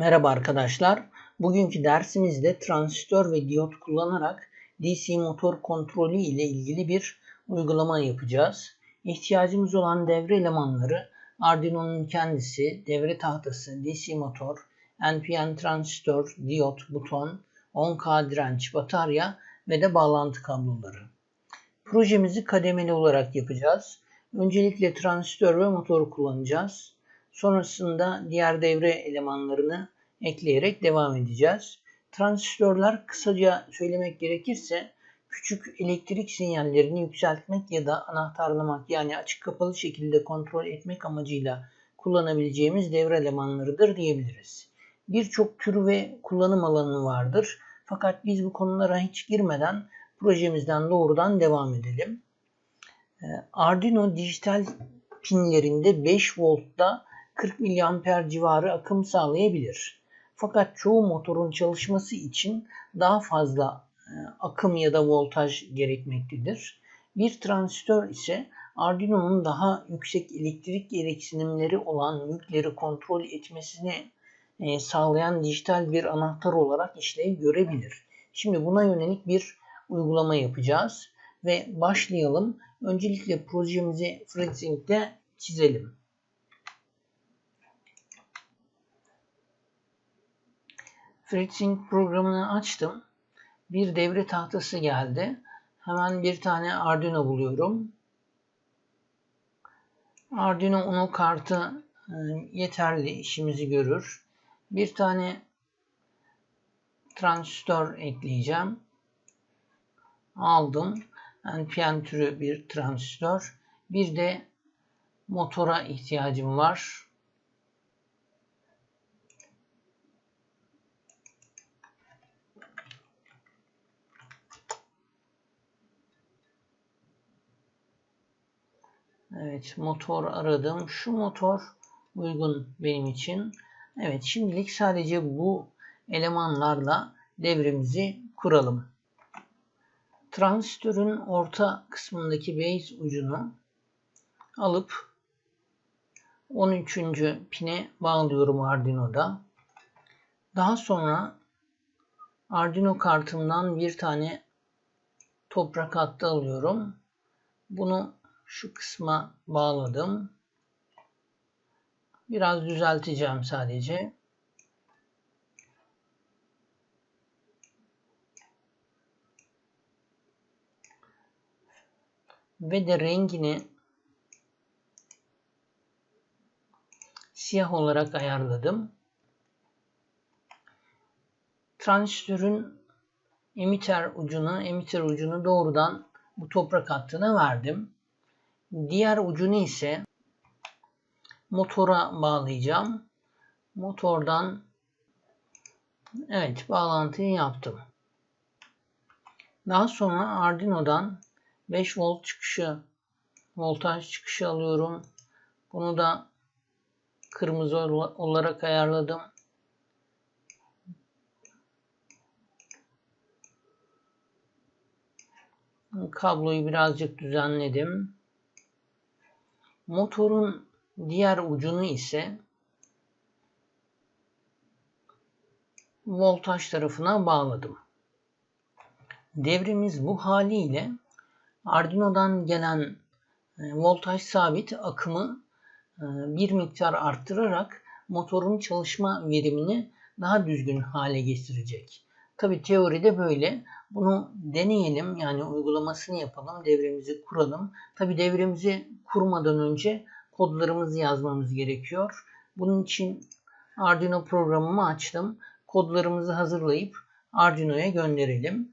Merhaba arkadaşlar. Bugünkü dersimizde transistör ve diyot kullanarak DC motor kontrolü ile ilgili bir uygulama yapacağız. İhtiyacımız olan devre elemanları Arduino'nun kendisi, devre tahtası, DC motor, NPN transistör, diyot, buton, 10K direnç, batarya ve de bağlantı kabloları. Projemizi kademeli olarak yapacağız. Öncelikle transistör ve motoru kullanacağız. Sonrasında diğer devre elemanlarını ekleyerek devam edeceğiz. Transistörler kısaca söylemek gerekirse küçük elektrik sinyallerini yükseltmek ya da anahtarlamak yani açık kapalı şekilde kontrol etmek amacıyla kullanabileceğimiz devre elemanlarıdır diyebiliriz. Birçok tür ve kullanım alanı vardır. Fakat biz bu konulara hiç girmeden projemizden doğrudan devam edelim. Ee, Arduino dijital pinlerinde 5 voltta 40 mA civarı akım sağlayabilir. Fakat çoğu motorun çalışması için daha fazla e, akım ya da voltaj gerekmektedir. Bir transistör ise Arduino'nun daha yüksek elektrik gereksinimleri olan yükleri kontrol etmesini e, sağlayan dijital bir anahtar olarak işlev görebilir. Şimdi buna yönelik bir uygulama yapacağız ve başlayalım. Öncelikle projemizi FreeSync'te çizelim. FreeSync programını açtım. Bir devre tahtası geldi. Hemen bir tane Arduino buluyorum. Arduino Uno kartı e, yeterli işimizi görür. Bir tane transistör ekleyeceğim. Aldım. NPN türü bir transistör. Bir de motora ihtiyacım var. Evet motor aradım. Şu motor uygun benim için. Evet şimdilik sadece bu elemanlarla devremizi kuralım. Transistörün orta kısmındaki base ucunu alıp 13. pine bağlıyorum Arduino'da. Daha sonra Arduino kartımdan bir tane toprak hattı alıyorum. Bunu şu kısma bağladım. Biraz düzelteceğim sadece. Ve de rengini siyah olarak ayarladım. Transistörün emitter ucunu, emitter ucunu doğrudan bu toprak hattına verdim. Diğer ucunu ise motora bağlayacağım. Motordan evet bağlantıyı yaptım. Daha sonra Arduino'dan 5 volt çıkışı voltaj çıkışı alıyorum. Bunu da kırmızı olarak ayarladım. Kabloyu birazcık düzenledim. Motorun diğer ucunu ise voltaj tarafına bağladım. Devrimiz bu haliyle Arduino'dan gelen e, voltaj sabit akımı e, bir miktar arttırarak motorun çalışma verimini daha düzgün hale getirecek. Tabi teoride böyle. Bunu deneyelim yani uygulamasını yapalım, devremizi kuralım. Tabi devremizi kurmadan önce kodlarımızı yazmamız gerekiyor. Bunun için Arduino programımı açtım. Kodlarımızı hazırlayıp Arduino'ya gönderelim.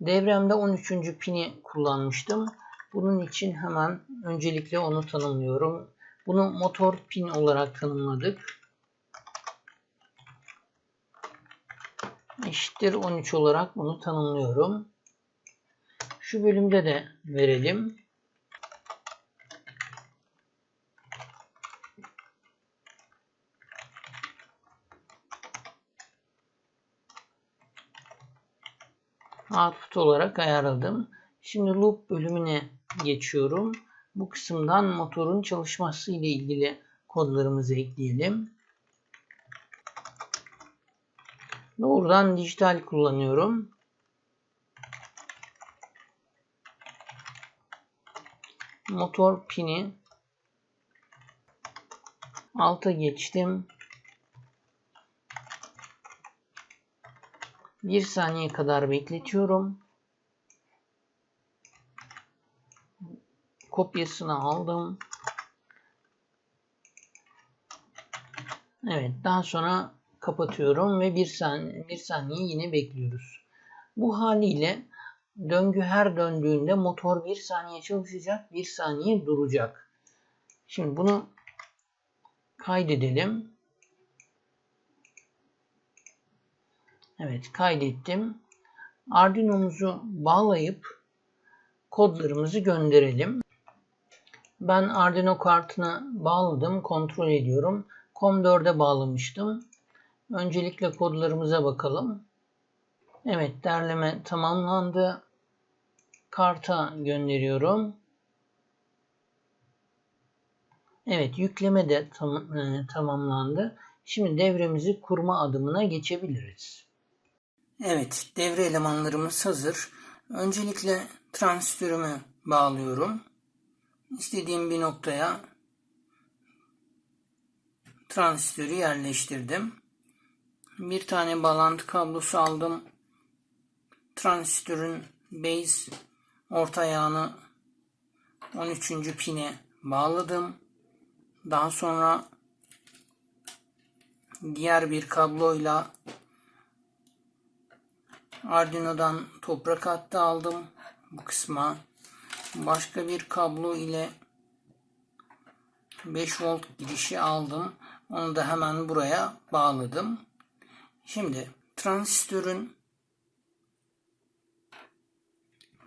Devremde 13. pini kullanmıştım. Bunun için hemen öncelikle onu tanımlıyorum. Bunu motor pin olarak tanımladık. Eşittir 13 olarak bunu tanımlıyorum. Şu bölümde de verelim. output olarak ayarladım. Şimdi loop bölümüne geçiyorum. Bu kısımdan motorun çalışması ile ilgili kodlarımızı ekleyelim. Doğrudan dijital kullanıyorum. Motor pini alta geçtim. Bir saniye kadar bekletiyorum. Kopyasını aldım. Evet, daha sonra kapatıyorum ve bir saniye, bir saniye yine bekliyoruz. Bu haliyle döngü her döndüğünde motor bir saniye çalışacak, bir saniye duracak. Şimdi bunu kaydedelim. Evet, kaydettim. Arduino'muzu bağlayıp kodlarımızı gönderelim. Ben Arduino kartına bağladım, kontrol ediyorum. COM4'e bağlamıştım. Öncelikle kodlarımıza bakalım. Evet derleme tamamlandı. Karta gönderiyorum. Evet yükleme de tam, e, tamamlandı. Şimdi devremizi kurma adımına geçebiliriz. Evet devre elemanlarımız hazır. Öncelikle transistörümü bağlıyorum. İstediğim bir noktaya transistörü yerleştirdim. Bir tane bağlantı kablosu aldım. Transistörün base orta ayağını 13. pine bağladım. Daha sonra diğer bir kabloyla Arduino'dan toprak hattı aldım bu kısma. Başka bir kablo ile 5 volt girişi aldım. Onu da hemen buraya bağladım. Şimdi transistörün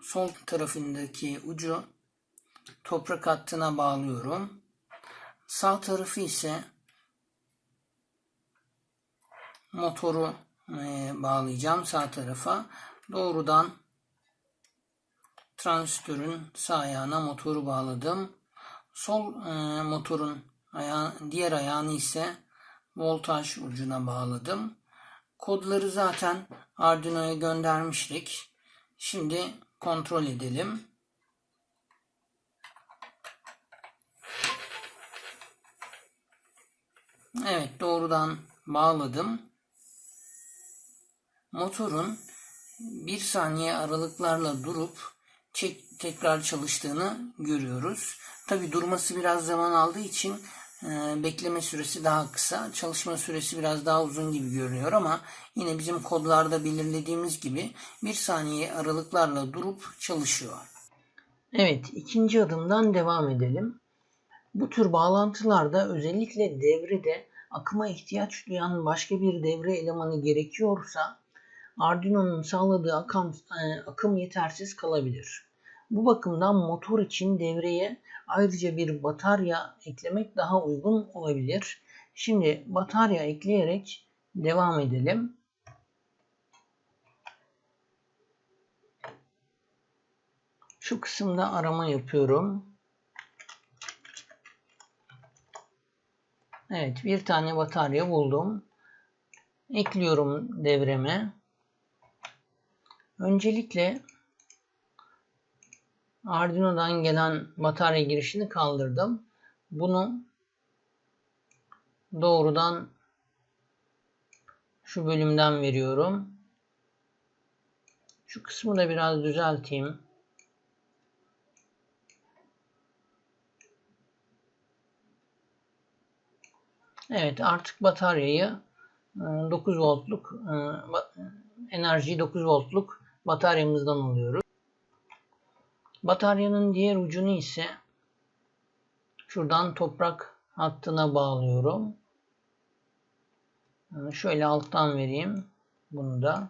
sol tarafındaki ucu toprak hattına bağlıyorum. Sağ tarafı ise motoru e, bağlayacağım sağ tarafa. Doğrudan transistörün sağ ayağına motoru bağladım. Sol e, motorun ayağı, diğer ayağını ise voltaj ucuna bağladım. Kodları zaten Arduino'ya göndermiştik. Şimdi kontrol edelim. Evet doğrudan bağladım. Motorun bir saniye aralıklarla durup tekrar çalıştığını görüyoruz. Tabi durması biraz zaman aldığı için bekleme süresi daha kısa, çalışma süresi biraz daha uzun gibi görünüyor ama yine bizim kodlarda belirlediğimiz gibi bir saniye aralıklarla durup çalışıyor. Evet, ikinci adımdan devam edelim. Bu tür bağlantılarda özellikle devrede akıma ihtiyaç duyan başka bir devre elemanı gerekiyorsa Arduino'nun sağladığı akım, e, akım yetersiz kalabilir. Bu bakımdan motor için devreye ayrıca bir batarya eklemek daha uygun olabilir. Şimdi batarya ekleyerek devam edelim. Şu kısımda arama yapıyorum. Evet bir tane batarya buldum. Ekliyorum devreme. Öncelikle Arduino'dan gelen batarya girişini kaldırdım. Bunu doğrudan şu bölümden veriyorum. Şu kısmı da biraz düzelteyim. Evet artık bataryayı 9 e, voltluk e, enerjiyi 9 voltluk bataryamızdan alıyoruz. Bataryanın diğer ucunu ise şuradan toprak hattına bağlıyorum. Şöyle alttan vereyim. Bunu da.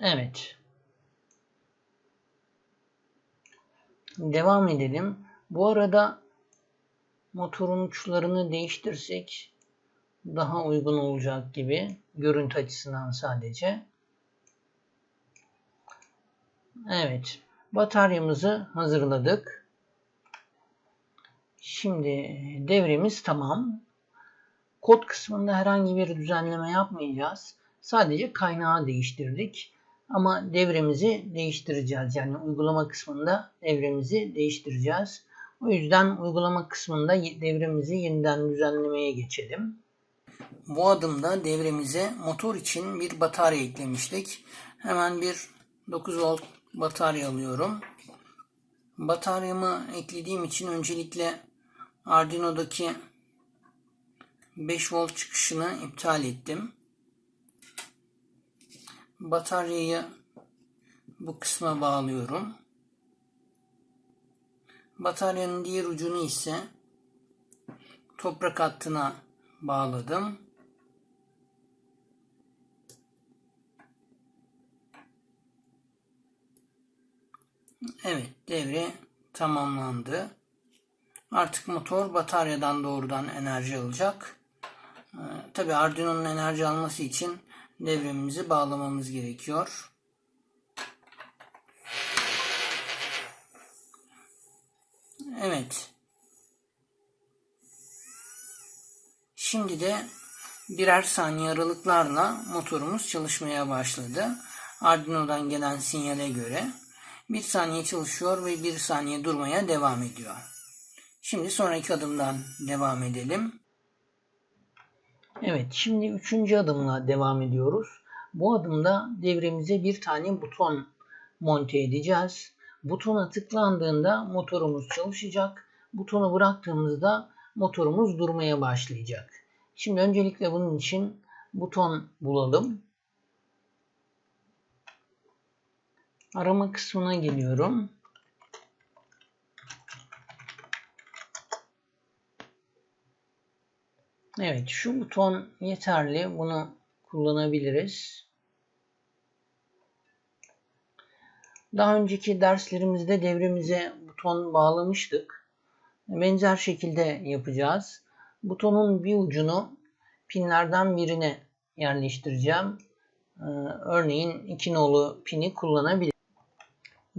Evet. Devam edelim. Bu arada motorun uçlarını değiştirsek daha uygun olacak gibi görüntü açısından sadece. Evet. Bataryamızı hazırladık. Şimdi devremiz tamam. Kod kısmında herhangi bir düzenleme yapmayacağız. Sadece kaynağı değiştirdik. Ama devremizi değiştireceğiz. Yani uygulama kısmında devremizi değiştireceğiz. O yüzden uygulama kısmında devremizi yeniden düzenlemeye geçelim. Bu adımda devremize motor için bir batarya eklemiştik. Hemen bir 9 volt batarya alıyorum. Bataryamı eklediğim için öncelikle Arduino'daki 5 volt çıkışını iptal ettim. Bataryayı bu kısma bağlıyorum. Bataryanın diğer ucunu ise toprak hattına bağladım. Evet devre tamamlandı. Artık motor bataryadan doğrudan enerji alacak. Ee, Tabi Arduino'nun enerji alması için devremizi bağlamamız gerekiyor. Evet. Şimdi de birer saniye aralıklarla motorumuz çalışmaya başladı. Arduino'dan gelen sinyale göre bir saniye çalışıyor ve bir saniye durmaya devam ediyor. Şimdi sonraki adımdan devam edelim. Evet, şimdi üçüncü adımla devam ediyoruz. Bu adımda devremize bir tane buton monte edeceğiz. Butona tıklandığında motorumuz çalışacak. Butonu bıraktığımızda motorumuz durmaya başlayacak. Şimdi öncelikle bunun için buton bulalım. Arama kısmına geliyorum. Evet şu buton yeterli. Bunu kullanabiliriz. Daha önceki derslerimizde devremize buton bağlamıştık. Benzer şekilde yapacağız. Butonun bir ucunu pinlerden birine yerleştireceğim. Ee, örneğin 2 nolu pini kullanabilirim.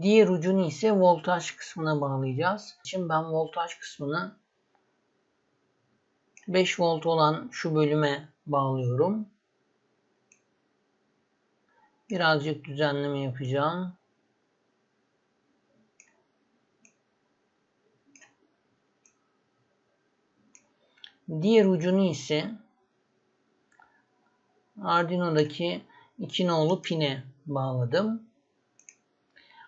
Diğer ucunu ise voltaj kısmına bağlayacağız. Şimdi ben voltaj kısmını 5 volt olan şu bölüme bağlıyorum. Birazcık düzenleme yapacağım. Diğer ucunu ise Arduino'daki 2 nolu pine bağladım.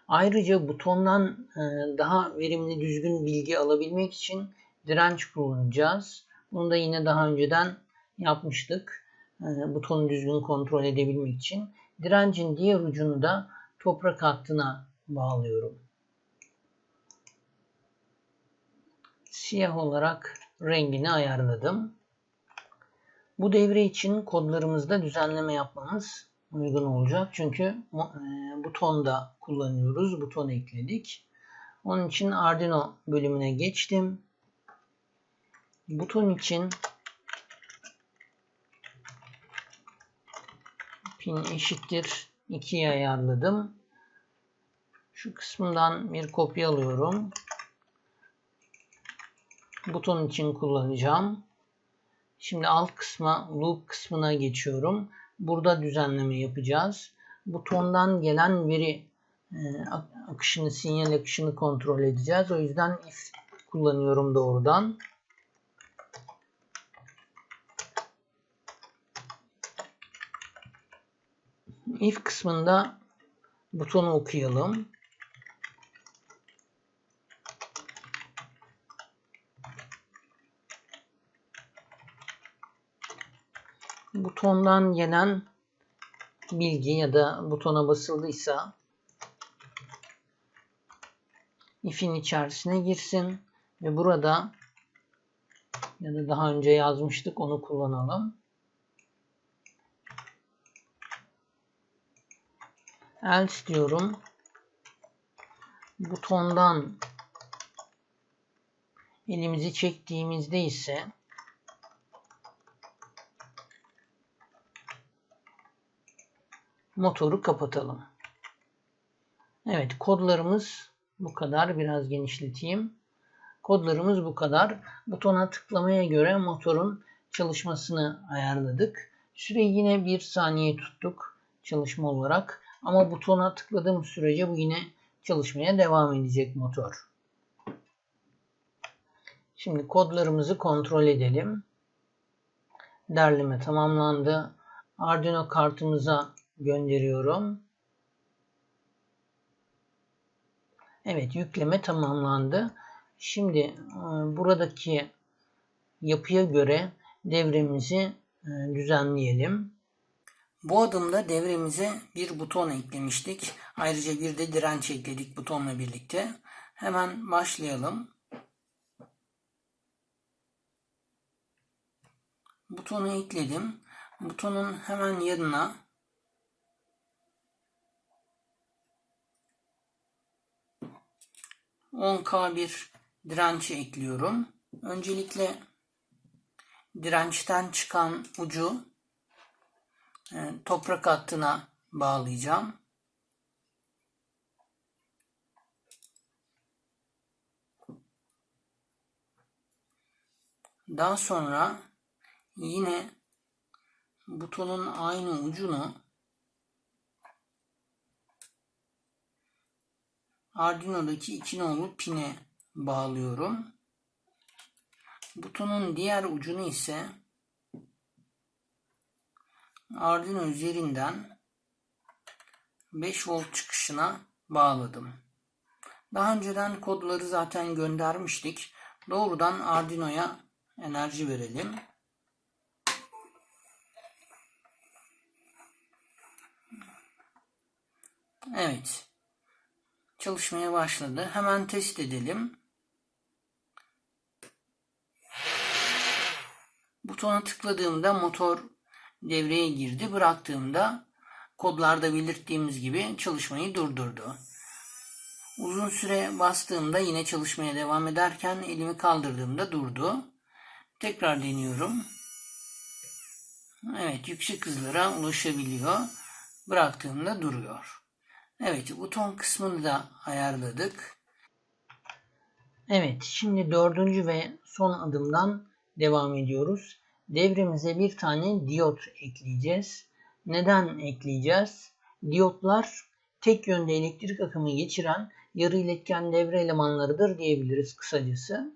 Ayrıca butondan e, daha verimli düzgün bilgi alabilmek için direnç kullanacağız. Bunu da yine daha önceden yapmıştık. E, butonu düzgün kontrol edebilmek için. Direncin diğer ucunu da toprak hattına bağlıyorum. Siyah olarak rengini ayarladım. Bu devre için kodlarımızda düzenleme yapmamız uygun olacak. Çünkü e, buton kullanıyoruz. Buton ekledik. Onun için Arduino bölümüne geçtim. Buton için pin eşittir 2'ye ayarladım. Şu kısmından bir kopya alıyorum. Buton için kullanacağım. Şimdi alt kısma loop kısmına geçiyorum. Burada düzenleme yapacağız. Butondan gelen veri e, akışını, sinyal akışını kontrol edeceğiz. O yüzden if kullanıyorum doğrudan. If kısmında butonu okuyalım. Butondan gelen bilgi ya da butona basıldıysa if'in içerisine girsin ve burada ya da daha önce yazmıştık onu kullanalım. else diyorum. Butondan elimizi çektiğimizde ise motoru kapatalım. Evet kodlarımız bu kadar. Biraz genişleteyim. Kodlarımız bu kadar. Butona tıklamaya göre motorun çalışmasını ayarladık. Süreyi yine bir saniye tuttuk çalışma olarak. Ama butona tıkladığım sürece bu yine çalışmaya devam edecek motor. Şimdi kodlarımızı kontrol edelim. Derleme tamamlandı. Arduino kartımıza gönderiyorum. Evet yükleme tamamlandı. Şimdi e, buradaki yapıya göre devremizi e, düzenleyelim. Bu adımda devremize bir buton eklemiştik. Ayrıca bir de direnç ekledik butonla birlikte. Hemen başlayalım. Butonu ekledim. Butonun hemen yanına 10K bir direnç ekliyorum. Öncelikle dirençten çıkan ucu e, toprak hattına bağlayacağım. Daha sonra yine butonun aynı ucunu Arduino'daki iki nolu pine bağlıyorum. Butonun diğer ucunu ise Arduino üzerinden 5 volt çıkışına bağladım. Daha önceden kodları zaten göndermiştik. Doğrudan Arduino'ya enerji verelim. Evet çalışmaya başladı. Hemen test edelim. Butona tıkladığımda motor devreye girdi. Bıraktığımda kodlarda belirttiğimiz gibi çalışmayı durdurdu. Uzun süre bastığımda yine çalışmaya devam ederken elimi kaldırdığımda durdu. Tekrar deniyorum. Evet yüksek hızlara ulaşabiliyor. Bıraktığımda duruyor. Evet buton kısmını da ayarladık. Evet şimdi dördüncü ve son adımdan devam ediyoruz. Devremize bir tane diyot ekleyeceğiz. Neden ekleyeceğiz? Diyotlar tek yönde elektrik akımı geçiren yarı iletken devre elemanlarıdır diyebiliriz kısacası.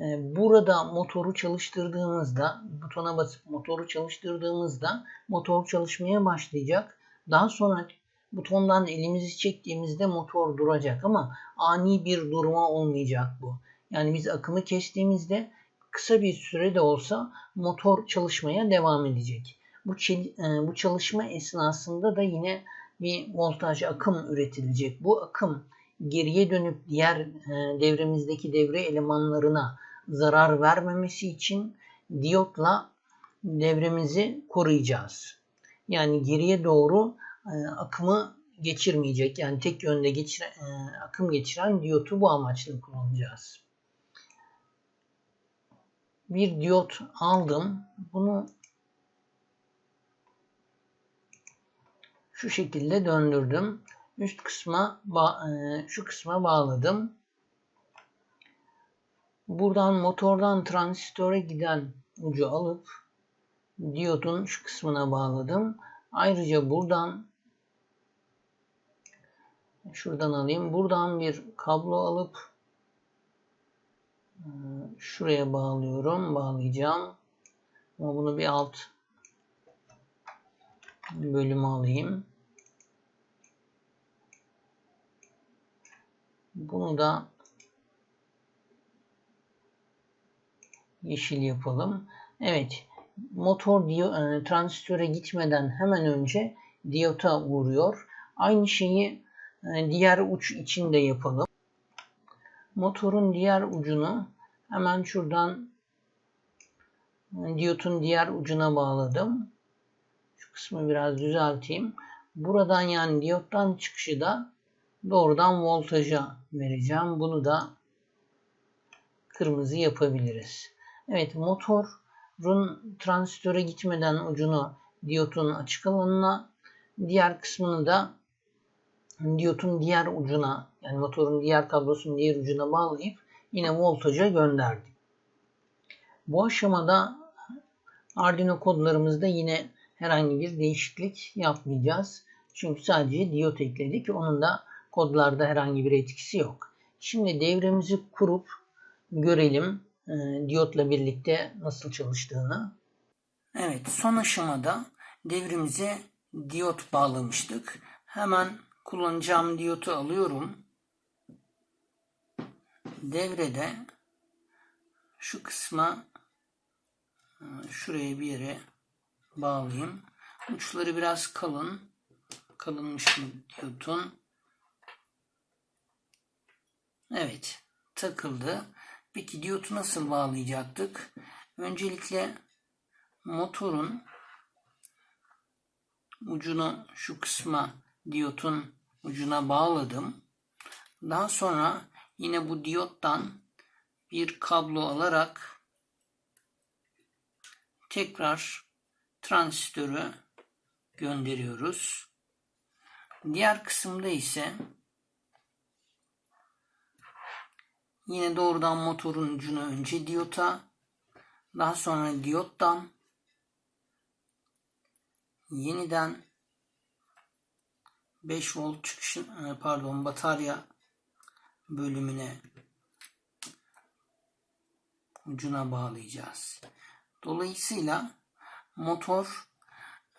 Ee, burada motoru çalıştırdığımızda, butona basıp motoru çalıştırdığımızda motor çalışmaya başlayacak. Daha sonra butondan elimizi çektiğimizde motor duracak ama ani bir durma olmayacak bu. Yani biz akımı kestiğimizde kısa bir süre de olsa motor çalışmaya devam edecek. Bu, e, bu çalışma esnasında da yine bir voltaj akım üretilecek. Bu akım geriye dönüp diğer e, devremizdeki devre elemanlarına zarar vermemesi için diyotla devremizi koruyacağız. Yani geriye doğru e, akımı geçirmeyecek. Yani tek yönde geçiren, e, akım geçiren diyotu bu amaçla kullanacağız. Bir diyot aldım. Bunu şu şekilde döndürdüm. Üst kısma e, şu kısma bağladım. Buradan motordan transistöre giden ucu alıp diyotun şu kısmına bağladım. Ayrıca buradan Şuradan alayım. Buradan bir kablo alıp e, şuraya bağlıyorum. Bağlayacağım. Ama bunu bir alt bölümü alayım. Bunu da yeşil yapalım. Evet. Motor diyo, e, transistöre gitmeden hemen önce diyota vuruyor. Aynı şeyi diğer uç için de yapalım. Motorun diğer ucunu hemen şuradan diyotun diğer ucuna bağladım. Şu kısmı biraz düzelteyim. Buradan yani diyottan çıkışı da doğrudan voltaja vereceğim. Bunu da kırmızı yapabiliriz. Evet motorun transistöre gitmeden ucunu diyotun açık alanına diğer kısmını da diyotun diğer ucuna yani motorun diğer kablosunun diğer ucuna bağlayıp yine voltaja gönderdik. Bu aşamada Arduino kodlarımızda yine herhangi bir değişiklik yapmayacağız. Çünkü sadece diyot ekledik. Onun da kodlarda herhangi bir etkisi yok. Şimdi devremizi kurup görelim e, diyotla birlikte nasıl çalıştığını. Evet son aşamada devrimize diyot bağlamıştık. Hemen kullanacağım diyotu alıyorum. Devrede şu kısma e, şuraya bir yere bağlayayım. Uçları biraz kalın. Kalınmış bir diyotun. Evet takıldı. Peki diyotu nasıl bağlayacaktık? Öncelikle motorun ucunu şu kısma diyotun ucuna bağladım. Daha sonra yine bu diyottan bir kablo alarak tekrar transistörü gönderiyoruz. Diğer kısımda ise yine doğrudan motorun ucunu önce diyota daha sonra diyottan yeniden 5 volt çıkışın e, pardon batarya bölümüne ucuna bağlayacağız. Dolayısıyla motor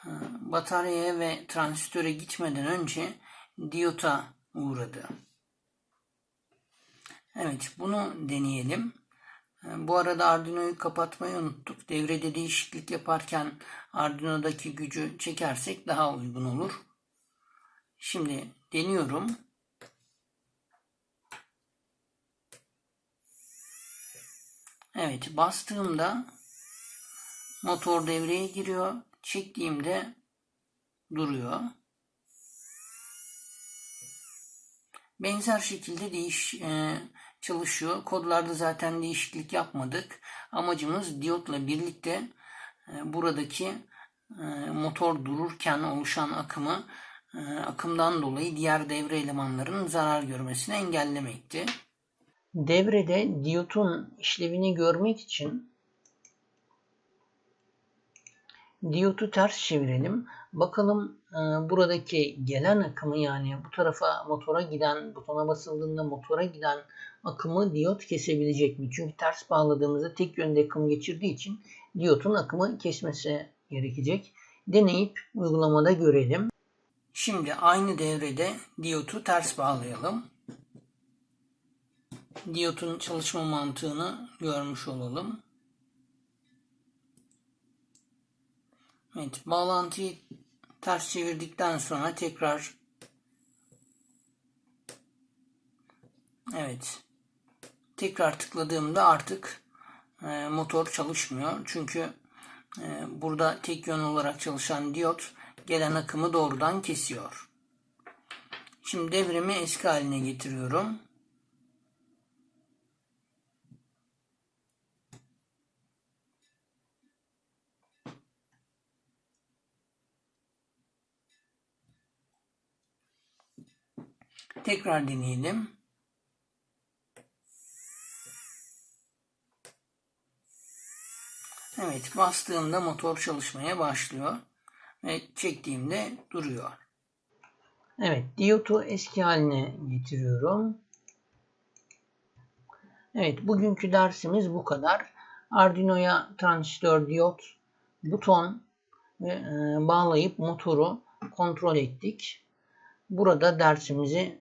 e, bataryaya ve transistöre gitmeden önce diyota uğradı. Evet bunu deneyelim. E, bu arada Arduino'yu kapatmayı unuttuk. Devrede değişiklik yaparken Arduino'daki gücü çekersek daha uygun olur. Şimdi deniyorum. Evet bastığımda motor devreye giriyor. Çektiğimde duruyor. Benzer şekilde değiş e, çalışıyor. Kodlarda zaten değişiklik yapmadık. Amacımız diyotla birlikte e, buradaki e, motor dururken oluşan akımı akımdan dolayı diğer devre elemanlarının zarar görmesini engellemekti. Devrede diyotun işlevini görmek için diyotu ters çevirelim. Bakalım e, buradaki gelen akımı yani bu tarafa motora giden, butona basıldığında motora giden akımı diyot kesebilecek mi? Çünkü ters bağladığımızda tek yönde akım geçirdiği için diyotun akımı kesmesi gerekecek. Deneyip uygulamada görelim. Şimdi aynı devrede diyotu ters bağlayalım. Diyotun çalışma mantığını görmüş olalım. Evet, bağlantıyı ters çevirdikten sonra tekrar Evet. Tekrar tıkladığımda artık e, motor çalışmıyor. Çünkü e, burada tek yön olarak çalışan diyot gelen akımı doğrudan kesiyor. Şimdi devremi eski haline getiriyorum. Tekrar deneyelim. Evet bastığımda motor çalışmaya başlıyor çektiğimde duruyor. Evet diyotu eski haline getiriyorum. Evet bugünkü dersimiz bu kadar. Arduino'ya transistör, diyot, buton e, bağlayıp motoru kontrol ettik. Burada dersimizi